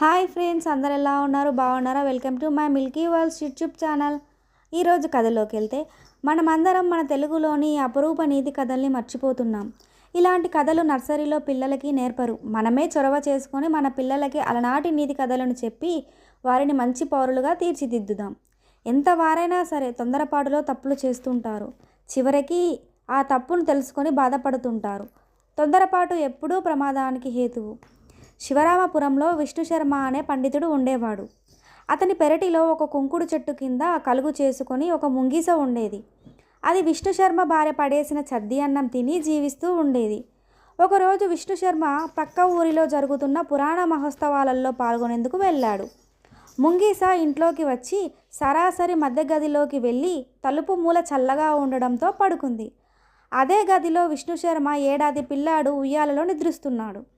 Hi friends అందరు ఎలా ఉన్నారు? బాగున్నారా? Welcome to my milky worlds YouTube channel. ఈరోజు కథలోకి వెళ్తే మనమందరం మన తెలుగులోని అపరూప నీతి కథల్ని మర్చిపోతున్నాం. ఇలాంటి కథలు నర్సరీలో పిల్లలకి నేర్పరు. మనమే చొరవ చేసుకొని మన పిల్లలకి అలనాటి నీతి కథలను చెప్పి వారిని మంచి పౌరులుగా తీర్చిదిద్దుదాం. ఎంత వారైనా సరే తొందరపాటులో తప్పులు చేస్తుంటారు. చివరికి ఆ తప్పును తెలుసుకొని బాధపడుతుంటారు. తొందరపాటు ఎప్పుడూ ప్రమాదానికి హేతువు. శివరామపురంలో విష్ణుశర్మ అనే పండితుడు ఉండేవాడు. అతని పెరటిలో ఒక కుంకుడు చెట్టు కింద కలుగు చేసుకొని ఒక ముంగీస ఉండేది. అది విష్ణుశర్మ భార్య పడేసిన చద్ది అన్నం తిని జీవిస్తూ ఉండేది. ఒకరోజు విష్ణుశర్మ పక్క ఊరిలో జరుగుతున్న పురాణ మహోత్సవాలలో పాల్గొనేందుకు వెళ్ళాడు. ముంగీస ఇంట్లోకి వచ్చి సరాసరి మధ్య గదిలోకి వెళ్ళి తలుపు మూల చల్లగా ఉండడంతో పడుకుంది. అదే గదిలో విష్ణుశర్మ ఏడాది పిల్లాడు ఉయ్యాలలో నిద్రిస్తున్నాడు.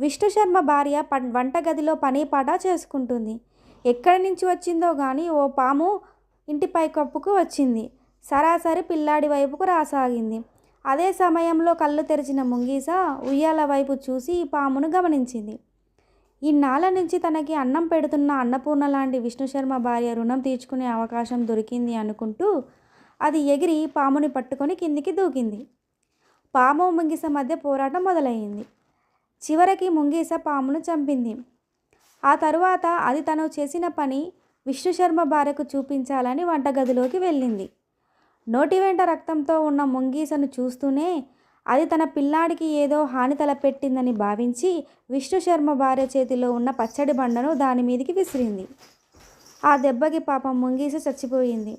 విష్ణు శర్మ భార్య ప- వంటగదిలో పని పాట చేసుకుంటుంది. ఎక్కడి నుంచి వచ్చిందో కానీ ఓ పాము ఇంటి పైకప్పుకు వచ్చింది. సరాసరి పిల్లాడి వైపుకు రాసాగింది. అదే సమయంలో కళ్ళు తెరిచిన ముంగీస ఉయ్యాల వైపు చూసి ఈ పామును గమనించింది. ఇన్నాళ్ళ నుంచి తనకి అన్నం పెడుతున్న అన్నపూర్ణ లాంటి విష్ణుశర్మ భార్య రుణం తీర్చుకునే అవకాశం దొరికింది అనుకుంటూ అది ఎగిరి పాముని పట్టుకొని కిందికి దూకింది. పాము ముంగిస మధ్య పోరాటం మొదలయ్యింది చివరికి ముంగీస పామును చంపింది. ఆ తరువాత అది తను చేసిన పని విష్ణుశర్మ భార్యకు చూపించాలని వంటగదిలోకి వెళ్ళింది. నోటి వెంట రక్తంతో ఉన్న ముంగీసను చూస్తూనే అది తన పిల్లాడికి ఏదో హాని తలపెట్టిందని భావించి విష్ణుశర్మ భార్య చేతిలో ఉన్న పచ్చడి బండను దాని మీదికి విసిరింది. ఆ దెబ్బకి పాపం ముంగీస చచ్చిపోయింది.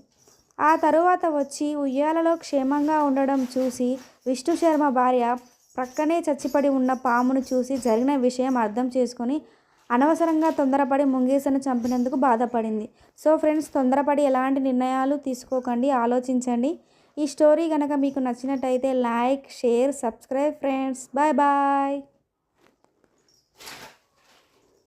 ఆ తరువాత వచ్చి ఉయ్యాలలో క్షేమంగా ఉండడం చూసి విష్ణుశర్మ భార్య ప్రక్కనే చచ్చిపడి ఉన్న పామును చూసి జరిగిన విషయం అర్థం చేసుకొని అనవసరంగా తొందరపడి ముంగీసను చంపినందుకు బాధపడింది. సో ఫ్రెండ్స్ తొందరపడి ఎలాంటి నిర్ణయాలు తీసుకోకండి ఆలోచించండి. ఈ స్టోరీ కనుక మీకు నచ్చినట్టయితే like share subscribe friends. Bye bye.